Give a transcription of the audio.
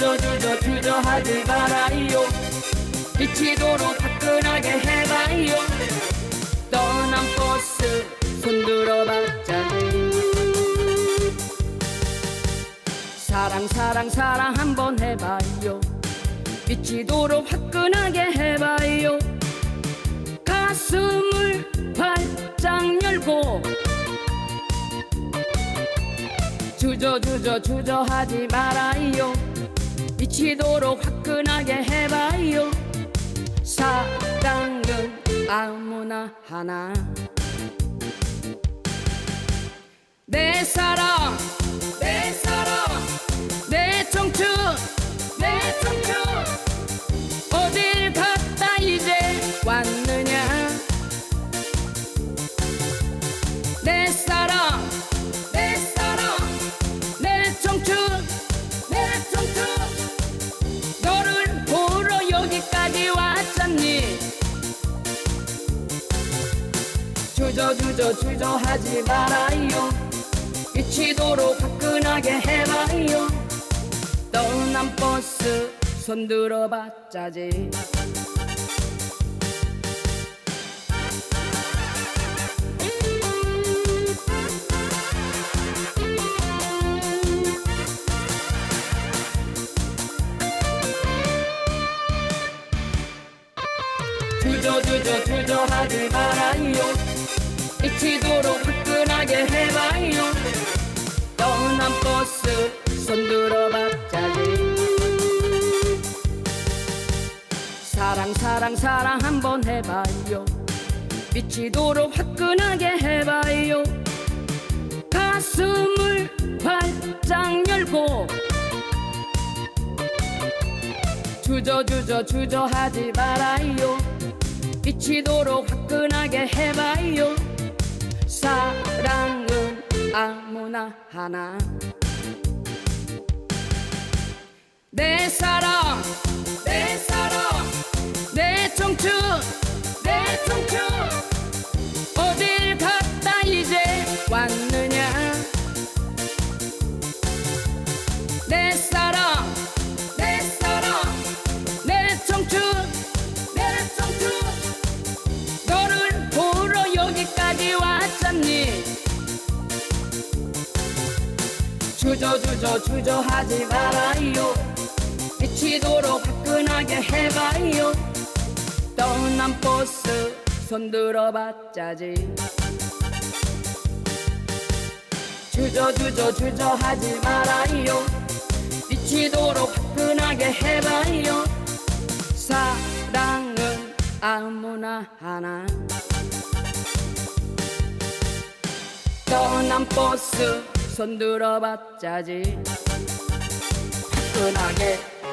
주저 하지 말아요. 미치도록 화끈하게 해봐요. 떠난 버스 손들어봤자니 사랑 사랑 사랑 한번 해봐요. 미치도록 화끈하게 해봐요. 가슴을 활짝 열고. 주저주저 주저하지 말아요 미치도록 화끈하게 해봐요. 사랑은 아무나 하나. 내 사랑 내 사랑 내 청춘 내 청춘. 어딜 갔다 이제 왔느냐? 내 주저 주저 주저하지 말아요. 미치도록 화끈하게 해봐요. 떠난 버스 손들어봤자지. 주저주저 주저하지 말아요 사랑 사랑 사랑 한번 해봐요. 미치도록 화끈하게 해봐요. 가슴을 활짝 열고 주저 주저 주저 하지 말아요. 미치도록 화끈하게 해봐요. 사랑은 아무나 하나. 내 사랑 주저주저 주저하지 말아요. 미치도록 화끈하게 해봐요. 떠난 버스 손들어봤자지. 주저주저 주저하지 말아요. 미치도록 화끈하게 해봐요. 사랑은 아무나 하나. 떠난 버스 손 들어봤자지. 화끈하게